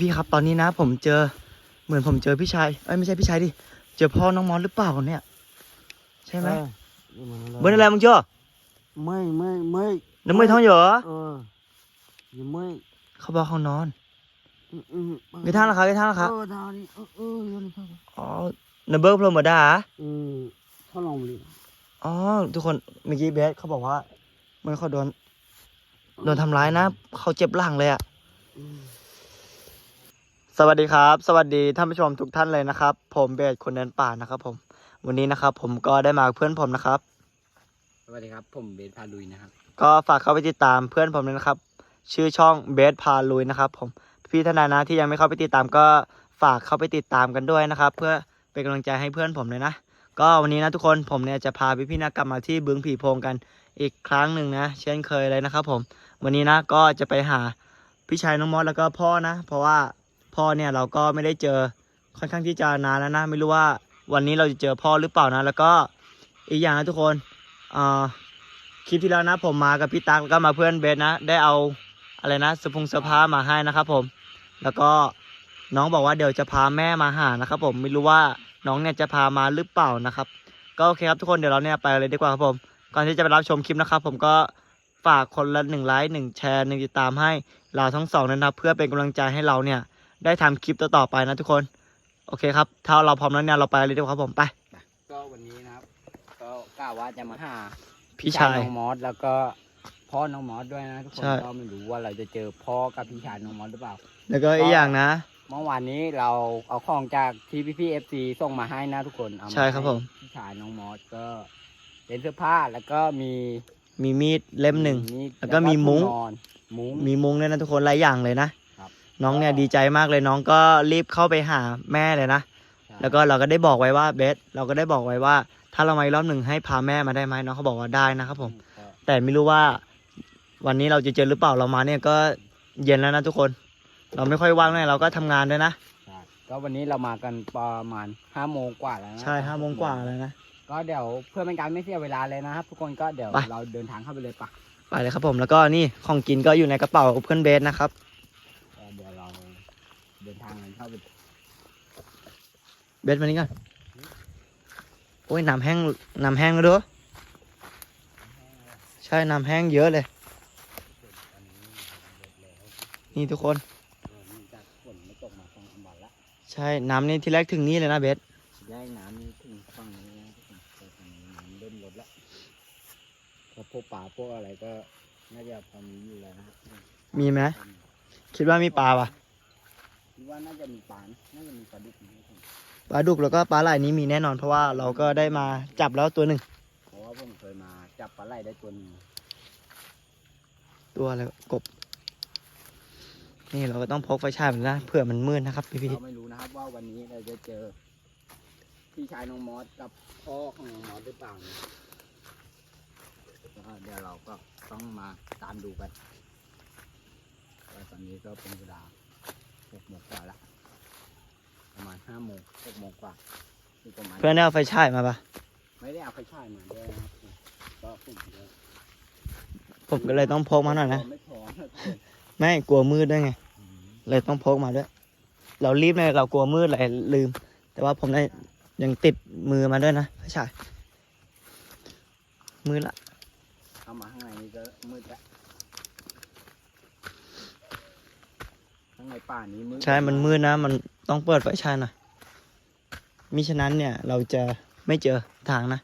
พี่ๆครับตอนนี้นะ ผมเจอเหมือนผมเจอพี่ชายเอ้ยไม่ใช่พี่ชายดิเจอพ่อน้องมอสหรือเปล่าเนี่ย ใช่ไหม Ờ, เบอร์อะไรมึงเจอ mới mới mới น้ำมือท้องเหรอ ờ thì mới เขาบอกเขานอน ừ, ừ, ừ. กี่ท่านละครับกี่ท่านละครับ ờ thao đi ờ ờ vô đi thao đi อ๋อนัเบิร์กพรหมดา ừ thao lòng đi อ๋อทุกคนเมื่อกี้เบสเขาบอกว่าเหมันเขาโดนโดนทำร้ายนะเขาเจ็บหลังเลยอะ ừ. ส วัสดีครับ สวัสดีท่านผู้ชมทุกท่านเลยนะครับ ผมเบสคนเดินป่านะครับ ผม วันนี้นะครับ ผมก็ได้มากับเพื่อนผมนะครับ สวัสดีครับ ผมเบสพาลุยนะครับ ก็ฝากเข้าไปติดตามเพื่อนผมเลยนะครับ ชื่อช่องเบสพาลุยนะครับ ผมพี่ทนายนะที่ยังไม่เข้าไปติดตามก็ฝากเข้าไปติดตามกันด้วยนะครับ เพื่อเป็นกำลังใจให้เพื่อนผมเลยนะ ก็วันนี้นะทุกคนผมเนี่ยจะพาพี่พี่ๆนะกลับมาที่บึงผีโพงกันอีกครั้งหนึ่งนะ เช่นเคยเลยนะครับ ผม วันนี้นะก็จะไปหาพี่ชายน้องมอสแล้วก็พ่อนะ เพราะว่า พ่อเนี่ยเราก็ไม่ได้เจอค่อนข้างที่จะนานแล้วนะ ไม่รู้ว่าวันนี้เราจะเจอพ่อหรือเปล่านะ แล้วก็อีกอย่างนะทุกคนอ่าคลิปที่แล้วนะ ผมมากับพี่ตั๊กแล้วก็มาเพื่อนเบสนะ ได้เอาอะไรนะสพุงเสภามาให้นะครับผม แล้วก็น้องบอกว่าเดี๋ยวจะพาแม่มาหานะครับ ผมไม่รู้ว่าน้องเนี่ยจะพามาหรือเปล่านะครับ ก็โอเคครับทุกคนเดี๋ยวเราเนี่ยไปเลยดีกว่าครับผมก่อนที่จะไปรับชมคลิปนะครับ ผมก็ฝากคนละหนึ่งไลค์หนึ่งแชร์หนึ่งติดตามให้เราทั้งสองนะครับเพื่อเป็นกำลังใจให้เราเนี่ย ได้ทำคลิปต่อๆไปนะทุกคน โอเคครับ ถ้าเราพร้อมแล้วเนี่ยเราไปเลยดีกว่าครับผมไปก็วันนี้นะครับก็กล่าวว่าจะมาหาพี่ชายน้องมอสแล้วก็พ่อน้องมอสด้วยนะทุกคนใช่ก็ไม่รู้ว่าเราจะเจอพ่อกับพี่ชายน้องมอสหรือเปล่า แล้วก็อีกอย่างนะเมื่อวานนี้เราเอาของจากที่พี่พี่เอฟซีส่งมาให้นะทุกคนเอามาใช่ครับผมให้พี่ชายน้องมอสก็เป็นเสื้อผ้าแล้วก็มีมีมีดเล่มหนึ่งมีแล้วก็มีมุ้งที่นอนมุ้งมีมุ้งด้วยนะทุกคนหลายอย่างเลยนะครับ น้องเนี่ยดีใจมากเลยน้องก็รีบเข้าไปหาแม่เลยนะใช่แล้วก็เราก็ได้บอกไว้ว่าเบสเราก็ได้บอกไว้ว่า ถ้าเรามาอีกรอบหนึ่งให้พาแม่มาได้ไหมน้องเขาบอกว่าได้นะครับผมก็แต่ไม่รู้ว่าวันนี้เราจะเจอหรือเปล่าเรามาเนี่ยก็เย็นแล้วนะทุกคน เราไม่ค่อยว่างเลยเราก็ทำงานด้วยนะใช่ก็วันนี้เรามากันประมาณห้าโมงกว่าแล้วนะใช่ห้าโมงกว่าแล้วนะก็เดี๋ยวเพื่อเป็นการไม่เสียเวลาเลยนะครับ ทุกคนก็เดี๋ยวไปเราเดินทางเข้าไปเลยปะไปเลยครับผมแล้วก็นี่ของกินก็อยู่ในกระเป๋าเพื่อนเบสนะครับก็เดี๋ยวเรา เดินทางกันเข้าไปเบสมานี่ก่อนโอ้ยน้ำแห้งน้ำแห้งแล้วด้วยใช่น้ำแห้งเยอะเลย นี่ทุกคนเออมันจากฝนไม่ตกมาสองสามวันละใช่น้ำนี่ที่แรกถึงนี่เลยนะเบสแยกน้ำนี่ถึงฝั่งนี้นะทุกคนแต่ฝั่งนี้น้ำเริ่มลดละก็พวกป่าพวกอะไรก็น่าจะพอมีอยู่แล้วนะครับมีไหมคิดว่ามีปลาปะ คิดว่าน่าจะมีปลานะน่าจะมีปลาดุกนะทุกคนปลาดุกแล้วก็ปลาไหลนี้มีแน่นอน เพราะว่าเราก็ได้มาจับแล้วตัวหนึ่งเพราะว่าผมเคยมาจับปลาไหลได้ตัวหนึงตัวอะไรกบ นี่เราก็ต้องพกไฟฉายเหมือนกันนะเผื่อมันมืดนะครับพี่พี่เราไม่รู้นะครับว่าวันนี้เราจะเจอพี่ชายน้องมอสกับพ่อของน้องมอสหรือเปล่านะแล้วก็เดี๋ยวเราก็ต้องมาตามดูกันว่าตอนนี้ก็เป็นเวลา หกโมงกว่าละประมาณห้าโมงหกโมงกว่าที่ประมาณเพื่อนได้เอาไฟฉายมาปะไม่ได้เอาไฟฉายมาด้วยนะครับก็ผมเยอะผมก็เลยต้องพกมาหน่อยนะ ไม่พอนะทุกคนไม่กลัวมืดด้วยไงอืมเลยต้องพกมาด้วย เรารีบเลยเรากลัวมืดเลยลืม แต่ว่าผมได้ยังติดมือมาด้วยนะไฟฉายมืดละเข้ามาข้างในนี่ก็มืดละ ข้างในป่านี้มืดใช่มันมืดนะ มันต้องเปิดไฟฉายหน่อยมิฉะนั้นเนี่ยเราจะไม่เจอทางนะ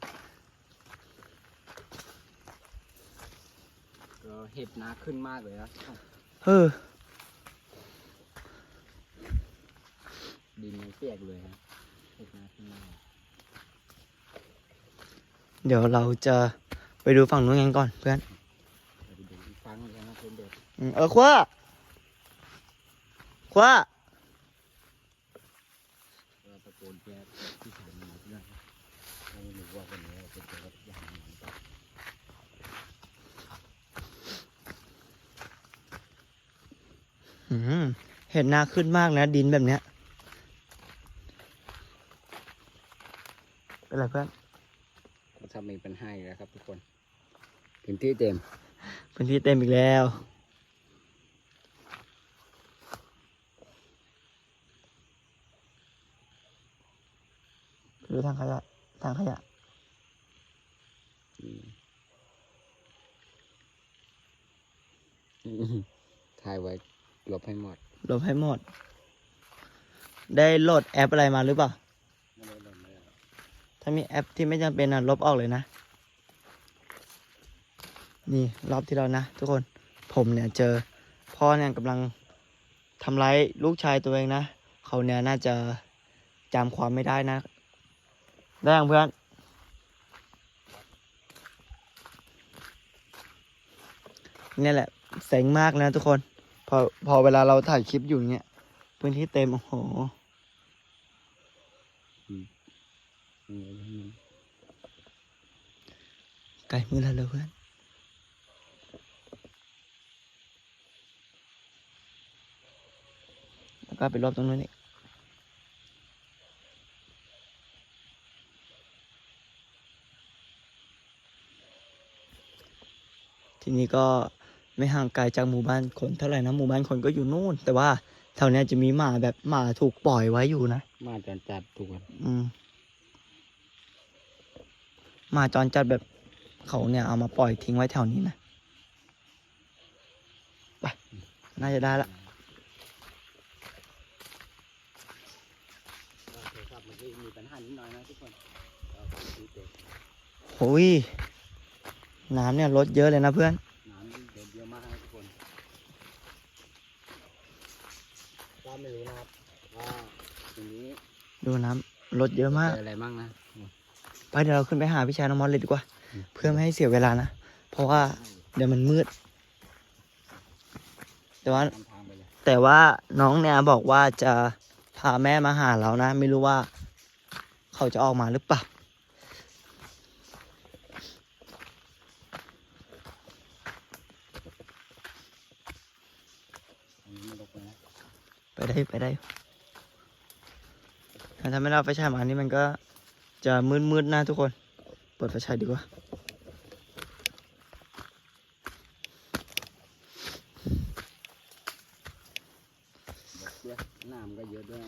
ก็เห็บหนาขึ้นมากเลยนะเฮ้อดินยังเปียกเลยนะเห็บหนาขึ้นมากเดี๋ยวเราจะไปดูฝั่งนู้นกันก่อนเพื่อนเดี๋ยวไปดูอีกครั้งหนึงนะเพื่อนเด็ก อืมเออคว้าค ว้าเราตะโกนแก้ที่ชายมาเพื่อนไม่รู้ว่าวันนี้เราจะเจอกับอย่างไรบ้างอืมเห็นหน้าขึ้นมากนะ ดินแบบเนี้ยเป็นไรเพื่อนก็ถ้ามีปัญหาอีกแล้วครับทุกคน พื้นที่เต็ม พื้นที่เต็มอีกแล้ว หรือทางขยะ ทางขยะอืมอืมถ่ายไว้ลบให้หมดลบให้หมด ได้โหลดแอปอะไรมาหรือเปล่าไม่ได้ลบไม่ได้ลบถ้ามีแอปที่ไม่จำเป็นอะลบออกเลยนะ นี่รอบที่เรานะทุกคน ผมเนี่ยเจอ พ่อเนี่ยกำลังทำร้ายลูกชายตัวเองนะ เขาเนี่ยน่าจะจำความไม่ได้นะ ได้ยังเพื่อน เนี่ยแหละเซ็งมากนะทุกคน พอพอเวลาเราถ่ายคลิปอยู่เนี่ยพื้นที่เต็ม โอ้โหไกลมือแล้วเลยเพื่อนแล้วก็ไปรอบตรงนู้นนี่ ทีนี้ก็ไม่ห่างไกลจากหมู่บ้านคนเท่าไหร่นะหมู่บ้านคนก็อยู่นู่น แต่ว่าแถวเนี้ยจะมีหมาแบบหมาถูกปล่อยไว้อยู่นะมาจนจัดทุกคนอืมหมาจรจัดแบบเขาเนี่ยเอามาปล่อยทิ้งไว้แถวนี้นะไปน่าจะได้ละโอเคครับเมื่อกี้มีปัญหานิดหน่อยนะทุกคนก็ขอชี้แจงโอ้ย น้ำเนี่ยลดเยอะเลยนะเพื่อนน้ำเดือดเยอะมากนะทุกคนก็ไม่รู้นะครับว่าทีนี้ดูน้ำลดเยอะมากเจออะไรบ้างนะไปเดี๋ยวเราขึ้นไปหาพี่ชายน้องมอสเลยดีกว่าอืมเพื่อไม่ให้เสียเวลานะ เพราะว่าเดี๋ยวมันมืด แต่ว่าทำทางไปเลยแต่ว่าน้องเนี่ยบอกว่าจะพาแม่มาหาเรานะ ไม่รู้ว่าเขาจะออกมาหรือเปล่า อันนี้ไม่ลบเลยนะ ไปได้ไปได้ถ้าไม่เราไฟฉายมาอันนี้มันก็จะมืดๆนะทุกคน เปิดไฟฉายดีกว่าน้ำก็เยอะด้วย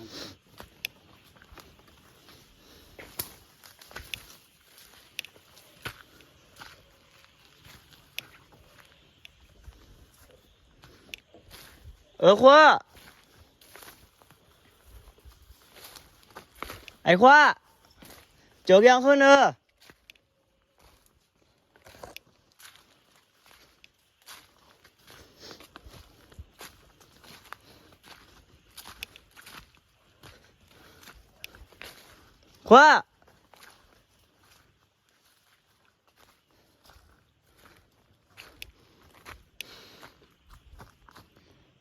เออคว้า ไอ้คว้าโจกยังขึ้นเออคว้า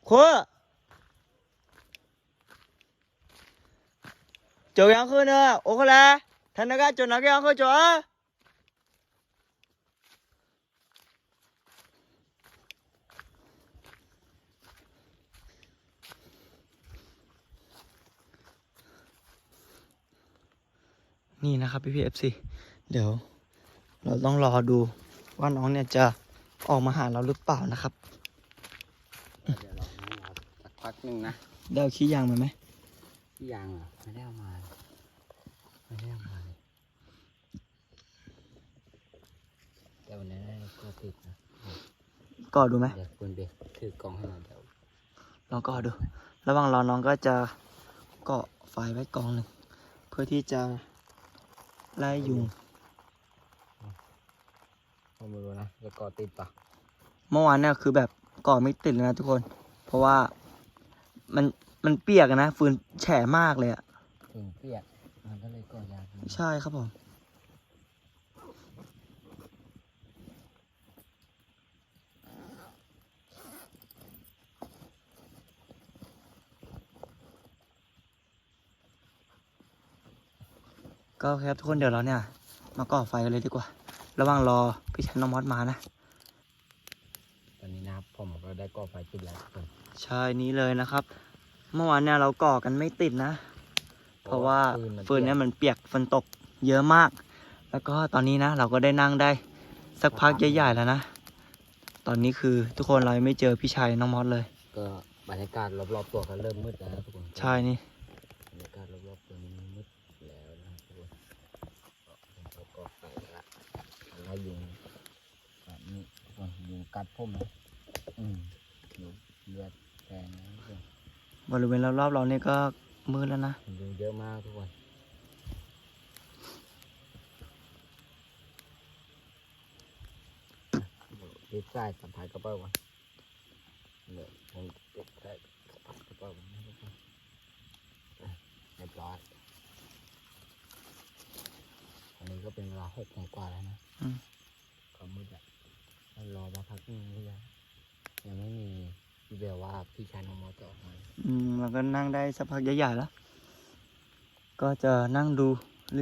คว้าโจกยังขึ้นเออโอเคแล้วท่า นนักการโจนักยังขึ้นโจเออนี่นะครับพี่พีเอฟซีเดี๋ยว เราต้องรอดูว่าน้องเนี่ยจะออกมาหาเราหรือเปล่านะครับ เดี๋ยวเราให้เราสักพักหนึ่งนะเดี๋ยวขี้ยางมาไหม ที่ยางเหรอไม่ได้เอามาเลยไม่ได้เอามาเลยแต่วันนี้ก็ติดนะกอดดูไหมเดี๋ยวคุณเบสถือกล้องให้หน่อยเดี๋ยวลองกอดดู ระหว่างรอน้องก็จะเกาะไฟไว้กองหนึ่งเพื่อที่จะไล่ยุงผมไม่รู้นะจะกอติดปะเมื่อวานเนี่ยคือแบบเกาะไม่ติดเลยนะทุกคน เพราะว่ามัน มันเปียกอะนะฟืนแฉะมากเลยอะถึงเปียกมันก็เลยกอยากใช่ครับผมก็โอเคครับทุกคนเดี๋ยวเราเนี่ย มาก่อไฟกันเลยดีกว่า ระหว่างรอพี่ชายน้องมอสมานะ ตอนนี้นะครับผมก็ได้ก่อไฟติดแล้วทุกคนใช่นี้เลยนะครับ เมื่อวานเนี่ยเราก่อกันไม่ติดนะ เพราะว่าฟืนเนี่ยมันเปียกฝนตกเยอะมาก แล้วก็ตอนนี้นะเราก็ได้นั่งได้ สักพักใหญ่ๆแล้วนะ ตอนนี้คือทุกคนเราไม่เจอพี่ชายน้องมอสเลย ก็บรรยากาศรอบๆตัวก็เริ่มมืดแล้วทุกคนใช่นี่บรรยากาศรอบๆตัวมืดแล้วนะทุกคนก็เราก็ไปละแล้อยุงแบบนี้ทุกคนยุงกัดผมนะอืมยุงเลือดแดงนะ บริเวณรอบๆเราเนี่ยก็มืดแล้วนะดูเยอะมากทุกคนรีบใส่สัมผัสกระเป๋าก่อนเดี๋ยวผมเก็บใส่สัมผัสกระเป๋าก่อนนะทุกคนอะเรียบร้อยอันนี้ก็เป็นเวลาหกโมงกว่าแล้วนะอืมก็มืดแล้วเรารอมาพักนึงก็ยังยังไม่มี พี่เบลว่าพี่ชายน้องมอสจะออกมาอืมเราก็นั่งได้สักพักใหญ่ๆแล้ว ก็จะนั่งดู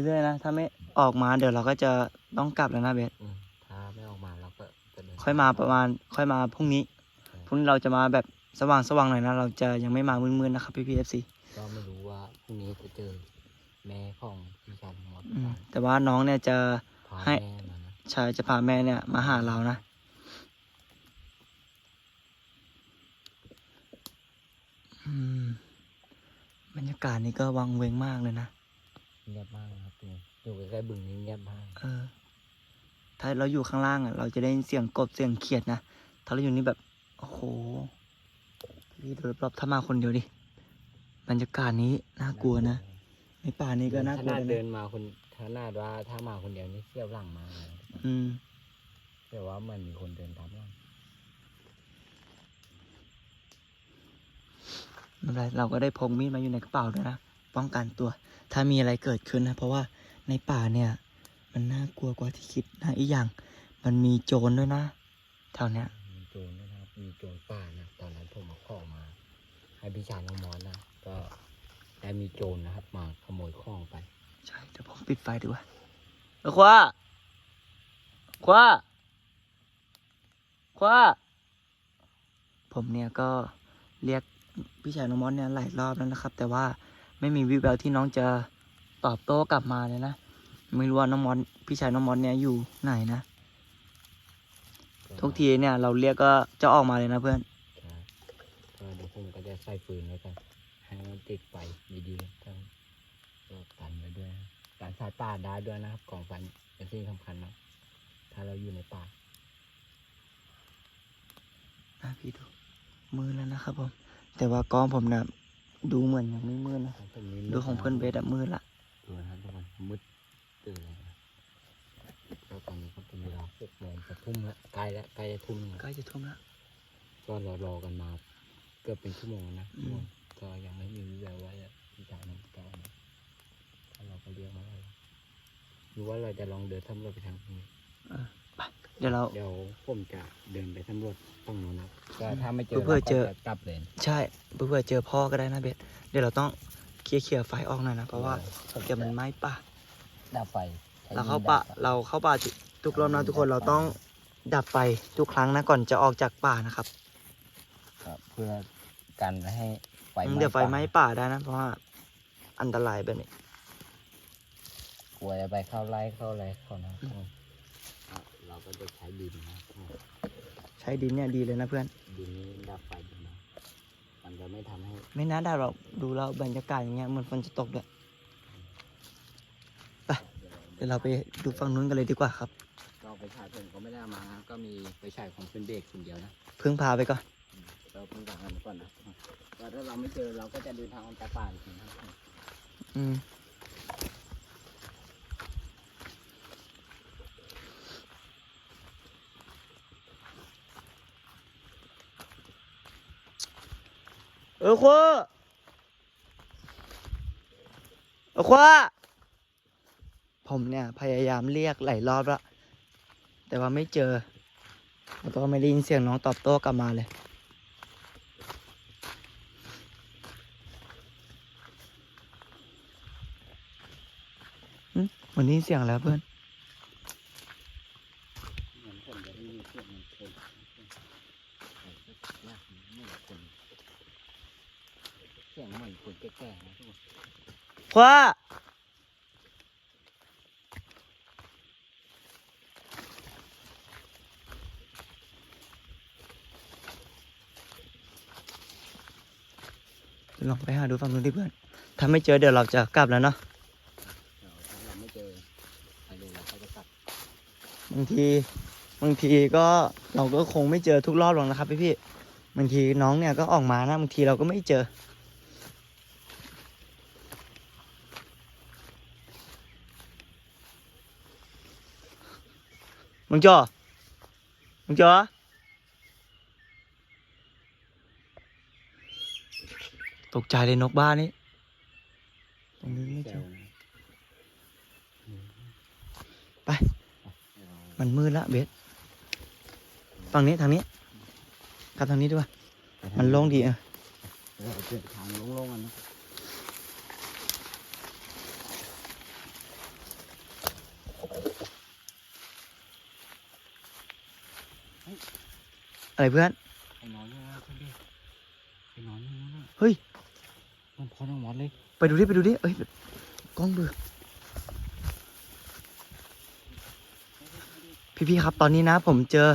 เรื่อยๆนะ ถ้าไม่ออกมาเดี๋ยวเราก็จะต้องกลับแล้วนะเบส อืมถ้าไม่ออกมาเราก็จะเดินค่อยมาประมาณ ค่อยมาพรุ่งนี้ พรุ่งนี้เราจะมาแบบสว่างๆหน่อยนะ เราจะยังไม่มามืดๆนะครับพี่พีเอฟซีก็ไม่รู้ว่าพรุ่งนี้จะเจอแม่ของพี่ชายน้องมอสหรืออืเปมล่าแต่ว่าน้องเนี่ยจะ พาให้ แม่มานะ ชายจะพาแม่เนี่ยมาหาเรานะ อืม บรรยากาศนี่ก็วังเวงมากเลยนะเงียบมากนะครับนี่อยู่ใกล้ๆบึงนี้เงียบมากเออ ถ้าเราอยู่ข้างล่างอะ เราจะได้ยินเสียงกบเสียงเขียดนะถ้าเราอยู่นี่แบบโอ้โหพี่ดูรอบๆถ้ามาคนเดียวดิบรรยากาศนี้น่ากลัวนะในป่านี้ก็น่ากลัวขนาดเลยเดินะนมาคนขนาดว่าถ้ามาคนเดียวนี่เสี้ยวหลังมาเลยอืมแต่ว่ามันมีคนเดินตามหลัง ไม่เป็นไรเราก็ได้พกมีดมาอยู่ในกระเป๋าด้วยนะ ป้องกันตัว ถ้ามีอะไรเกิดขึ้นนะ เพราะว่าในป่าเนี่ย มันน่ากลัวกว่าที่คิดนะอีกอย่าง มันมีโจรด้วยนะแถวเนี้ยมีโจรนะครับ มีโจรป่านะ ตอนนั้นผมมาขอมา ให้พี่ชายน้องมอสนะ ก็ได้มีโจรนะครับ มาขโมยของไป ใช่ เดี๋ยวผมปิดไฟดีกว่าเออคว้าคว้าคว้าผมเนี่ยก็เรียก พี่ชายน้องมอสเนี่ยหลายรอบแล้วนะครับ แต่ว่าไม่มีวิแววที่น้องจะตอบโต้กลับมาเลยนะไม่รู้ว่าน้องมอสพี่ชายน้องมอสเนี่ยอยู่ไหนนะทุกทีเนี่ย เราเรียกก็จะออกมาเลยนะเพื่อนครับก็เดี๋ยวผมก็จะใส่ฟืนไว้กันให้มันติดไฟดีๆทั้งก็กันไว้ด้วยนะการสายป่าได้ด้วยนะครับ ของฟันเป็นสิ่งสำคัญนะถ้าเราอยู่ในป่านะพี่ดูมือแล้วนะครับผม แต่ว่ากล้องผมเนี่ยดูเหมือนยังไม่มืดนะของผมนี่ดูของเพื่อนเบสอะมืดละดูนะครับทุกคนมืดตื่นเลยนะก็ตอนนี้ก็เป็นเวลาหกโมงจะทุ่มแล้วใกล้แล้วใกล้จะทุ่มแล้วใกล้จะทุ่มแล้วก็รอรอกันมา เกือบเป็นชั่วโมงแล้วนะอืมก็ยังไม่มีวิแววว่าจะพี่ชายน้องจะออกมาถ้าเราก็เรียกมาแล้วหรือว่าเราจะลองเดินสำรวจไปทางนี้ เดี๋ยวเรา เดี๋ยวผมจะเดินไปสำรวจฝั่งโน้นนะก็ถ้าไม่เจอเพื่อเจอ ราก็จะกลับเลยใช่เพื่อเจอพ่อก็ได้นะเบสเดี๋ยวเราต้องเคลียร์เคลียร์ไฟออกหน่อยนะเพราะว่าเดี๋ยวมันไหม้ป่าดับไฟใช้เราเข้ามีดป่าดับไฟ เราเข้าป่าทุกทุกรอบนะทุกคนเราต้องดับไฟทุกครั้งนะก่อนจะออกจากป่านะครับครับเพื่อกันไม่ให้ไฟอืมเดี๋ยวไฟไหม้ป่าได้นะ เพราะว่าอันตรายแบบนี้ กลัวจะไปเข้าไล่เข้าอะไรเขานะครับเรา ก็จะใช้ดินนะใช้ดินเนี่ยดีเลยนะเพื่อน ดินนี้ดับไฟดีนะมันจะไม่ทำให้ ไม่น่าได้หรอกดูแล้วบรรยากาศอย่างเงี้ยเหมือนฝนจะตกด้วยไปเดี๋ยวเราไปดูฝั่งนู้นกันเลยดีกว่าครับก็ไปฉายผมก็ไม่ได้เอามานะก็มีไปฉายของเพื่อนเบรกคนเดียวนะพึ่งพาไปก่อนเราเพิ่งสั่งกันก่อนนะก็ถ้าเราไม่เจอเราก็จะเดินทางออกจากป่าอีกทีนะครับอืม เออควาเออควาผมเนี่ย พยายามเรียกหลายรอบแล้ว แต่ว่าไม่เจอ แล้วก็ไม่ได้ยินเสียงน้องตอบโต้กลับมาเลย วันนี้เสียงแล้วเพื่อน เหมือนผมจะได้ยินเสียงมันเคยเสียงเหมือนคนแก่ๆนะทุกคน ว้าลองไปหาดูฝั่งนู้นดิเพื่อน ถ้าไม่เจอเดี๋ยวเราจะกลับแล้วเนาะเราไม่เจอใครเลยเราจะกลับบางทีบางทีก็เราก็คงไม่เจอทุกรอบหรอกนะครับพี่พี่บางทีน้องเนี่ยก็ออกมานะบางทีเราก็ไม่เจอ มึงจอมึงจอตกใจเลยนกบ้านนี่ตรงนี้ไม่เจอไป มันมืดละเบสฝั่งนี้ทางนี้กลับทางนี้ดีกว่ามันโล่งดีเออเรานทางโล่งๆกันนะ อะไรเพื่อนไปนอนนี่นะคุณดิไปนอนนี่นะเฮ้ยมันพอน้องมอสเลยไปดูดิไปดูดิเอ้ยกล้องเบือพี่ๆครับตอนนี้นะ ผมเจอ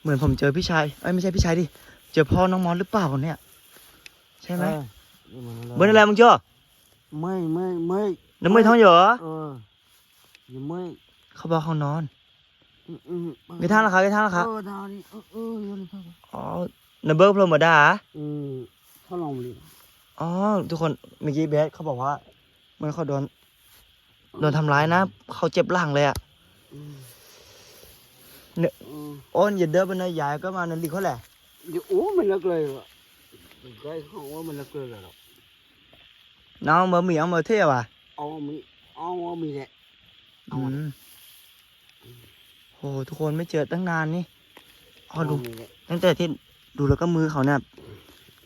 เหมือนผมเจอพี่ชายเอ้ยไม่ใช่พี่ชายดิเจอพ่อน้องมอสหรือเปล่าเนี่ยใช่ไหม Ờ, nhưng mà nó เบอร์อะไรมึงเจอ mới mới mới น้ำมือท้องเหรอ ờ nhưng mới เขาบอกเขานอน ừ, ừ, ừ. ไม่ท่านละครับไม่ท่านละครับ ờ thao đi ờ ờ vô đi thao อ๋อนัมเบอร์พรหมดา ừ thao lòng đi อ๋อทุกคนเมื่อกี้เบสเขาบอกว่าเหมื่อนเขาโดนโดนทำร้ายนะเขาเจ็บหลังเลยอะ ừ Nè. ừ โอ้ยอย่าเดินไปนะยายก็มานันดีเขาแหละ Giờ ủa mình lật lề rồi cái không có mình lật lề rồi น้องมาหมีเอามาเที่ยวอะ ô mi ô ô mi nè อืม โหทุกคนไม่เจอตั้งนานนี่อ๋อดู mi nè ตั้งแต่ที่ดูแล้วก็มือเขาเนี่ย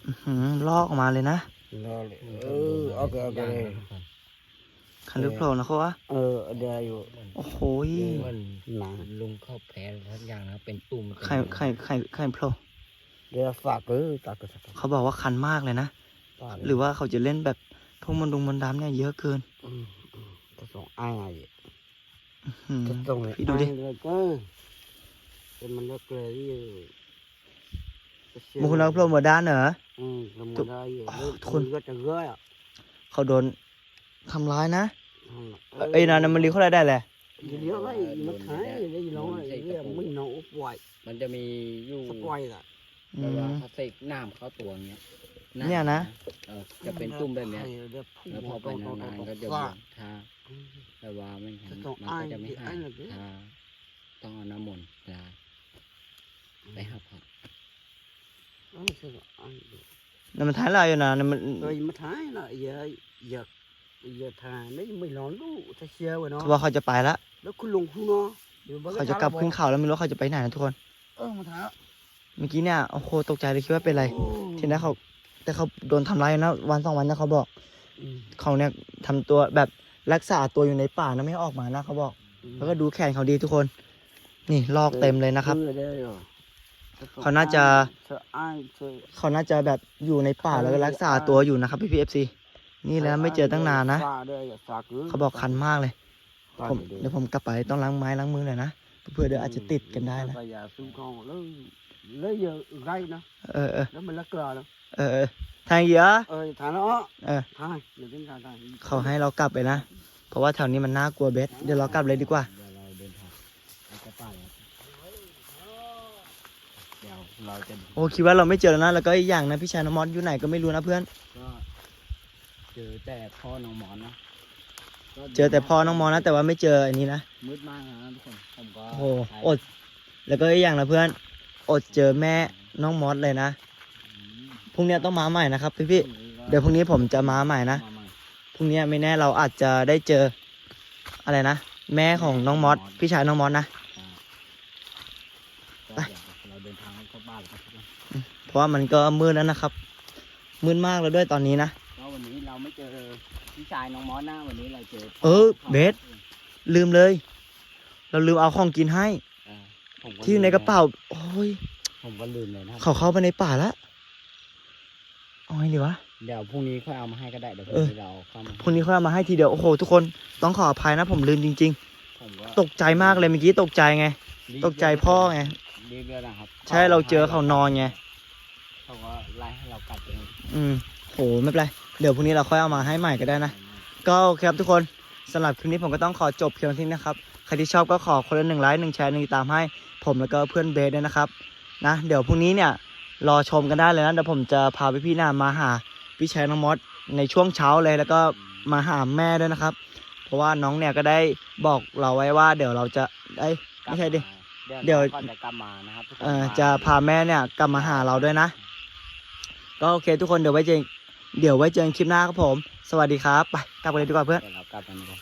อื้อหือลอกออกมาเลยนะ lo lẹ ừ ok ok คันลึกโผล่นะเขาวะ ờ đây vô โอ้โหมัน nè ลุงเข้าแผลทุกอย่างนะเป็นตุ่มไข่ไข่ไข่ไข่โผล่ đây là phạt cứ tạt cái phạt เขาบอกว่าคันมากเลยนะหรือว่าเขาจะเล่นแบบพวกมันดุงมันดำเนี่ยเยอะเกิน ừ ừ cái xong ai này vậy อื้อหื อ cái xong này Phí đồ đi. ai là cơ thì mình lật lề đi มุคุณเราโผล่หมดด้านเหรอ ừ là Tụ- mình đây Ờ, rồi thôi. rất là ghê à เขาโดนทำร้ายนะ Ừ. เอ้ยนานมันรีเขาได้ได้แหละ gì đó đấy nó thái cái gì nó cái gì mình nó úp quậy มันจะมีอยู่ sắp quay rồi อืแบบว่ามเขาใส่น้ำเข้าตัวเงี้ยำเนี่ยนะเออจะเป็นตุ่มแบบเนี้ย Thầy đã phụ แล้วพอ một ไป con- นา con- น con- ๆก็ con จะ pha. ทา แต่ว่าไม่งั้นจะต้องมันก็จะไม่อ้ายหายอ้ายหรือทาต้องเอาน้ำมนต์ลาไปหาพระ Đó là sao ai được. นั่นมันท้ายลายอยู่นะนั่นมัน rồi mà thái là giờ giờ giờ thà nếu như mình lón đủ thay xe rồi เขา nó ว่าเขาจะไปละ nó cứ lùng khu nó Rồi bữa เขา cái จะ thà กลั là บ bỏ. ขึ้นเขาแล้วไม่รู้เขาจะไปไหนนะทุกคน ơ mà thà เมื่อกี้เนี่ยโอ้โหตกใจเลยคิดว่าเป็นอะไร Ồ. ทีนั้นเขา แต่เขาโดนทำร้ายนะวันสองวันนะเขาบอก Ừ. เขาเนี่ยทำตัวแบบ รักษาตัวอยู่ในป่านะไม่ให้ออกมานะเขาบอก Ừ. แล้วก็ดูแขนเขาดีทุกคน นี่ลอกเต็มเลยนะครับ Ừ, ở đây rồi. Cái phòng Còn nó ai- chờ- sợ ai sợ เขาน่าจะแบบอยู่ในป่าแล้วก็รักษาตัวอยู่นะครับพี่พีเอฟซีนี่แล้วไม่เจอตั้งนานนะ Pha đây là pha cứ เขาบอกคันมากเลย pha ผม để đây. เดี๋ยวผมกลับไปต้องล้างไม้ล้างมือหน่อยนะเพื่อเดี๋ยวอาจจะติดกันได้นะ bây giờ xung con lấy lấy giờ gây nó เออเออ nó mình lắc cờ nó เออเออทางเยอะ ơi thả nó เออ thả để đến thả thả เขาให้เรากลับไปนะ เพราะว่าแถวนี้มันน่ากลัวเบสเดี๋ยวเรากลับเลยดีกว่า เดี๋ยวเราเดินทางไปกระป่าเลยเดี๋ยวเราจะโอ้คิดว่าเราไม่เจอแล้วนะ แล้วก็อีกอย่างนะพี่ชายน้องมอสอยู่ไหนก็ไม่รู้นะเพื่อน ก็เจอแต่พ่อน้องหมอนนะก็เจอแต่พ่อน้องมอสนะแต่ว่าไม่เจออันนี้นะมืดมากนะทุกคนผมก็โอ้โหอด แล้วก็อีกอย่างนะเพื่อน อดเจอแม่น้องมอสเลยนะอืมพ รุ่งนี้ต้องมาใหม่นะครับพี่พี่ๆเดี๋ยวพรุ่งนี้ผมจะมาใหม่นะมาใหม่พรุ่งนี้ไม่แน่เราอาจจะได้เจออะไรนะแม่ของน้องมอสพี่ชายน้องมอสนะอ่าก็เดี๋ยวเราเดินทางเข้าบ้านแล้วครับเพราะว่ามันก็มืดแล้วนะครับมืดมากแล้วด้วยตอนนี้นะก็วันนี้เราไม่เจอพี่ชายน้องมอสนะวันนี้เราเจอเออเบสลืมเลย เราลืมเอาของกินให้อ่าผมก็ที่อยู่ในกระเป๋าโอ้ยผมก็ลืมเลยนะเขาเข้าไปในป่าแล้ว เอาไงดีวะ เดี๋ยวพรุ่งนี้ค่อยเอามาให้ก็ได้เดี๋ยวพเอรุ่งอนี้เราเข้ามาพรุ่งนี้เขาเอามาให้ทีเดียวโอ้โหทุกคนต้องขออภัยนะผมลืมจริง ผมก็ๆ ตกใจมากเลยเมื่อกี้ตกใจไง รีบตกใจพ่อไง รีบเลยนะครับใช่เราเจอเขานอนไง เขาก็ไล่ให้เรากลับเองอืมโหไม่เป็นไร เดี๋ยวพรุ่งนี้เราค่อยเอามาให้ใหม่ก็ได้นะ ก็โอเคครับทุกคนสำหรับคลิปนี้ผมก็ต้องขอจบเพียงเท่านี้นะครับ ใครที่ชอบก็ขอคนละหนึ่งไลค์หนึ่งแชร์หนึ่งติดตามให้ ผมแล้วก็เพื่อนเบสด้วยนะครับนะเดี๋ยวพรุ่งนี้เนี่ย รอชมกันได้เลยนะเดี๋ยวผมจะพาพี่พี่ๆหน้ามาหาพี่ชายน้องมอสในช่วงเช้าเลยแล้วก็มาหาแม่ด้วยนะครับ เพราะว่าน้องเนี่ยก็ได้บอกเราไว้ว่า เดี๋ยวเราจะได้ยไม่ใช่ดิ เดี๋เดี๋ยยววก่อนจะกลับมานะครับทุกคนเอ่อจะพาแม่เนี่ยกลับมาหาเราด้วยนะ ก็โอเคทุกคนเดี๋ยวไว้เจอเดี๋ยวไว้เจอกันคลิปหน้าครับผม สวัสดีครับไปกลับกันเลยดีกว่าเพื่อน เดี๋ยวเรากลับกันดีกว่า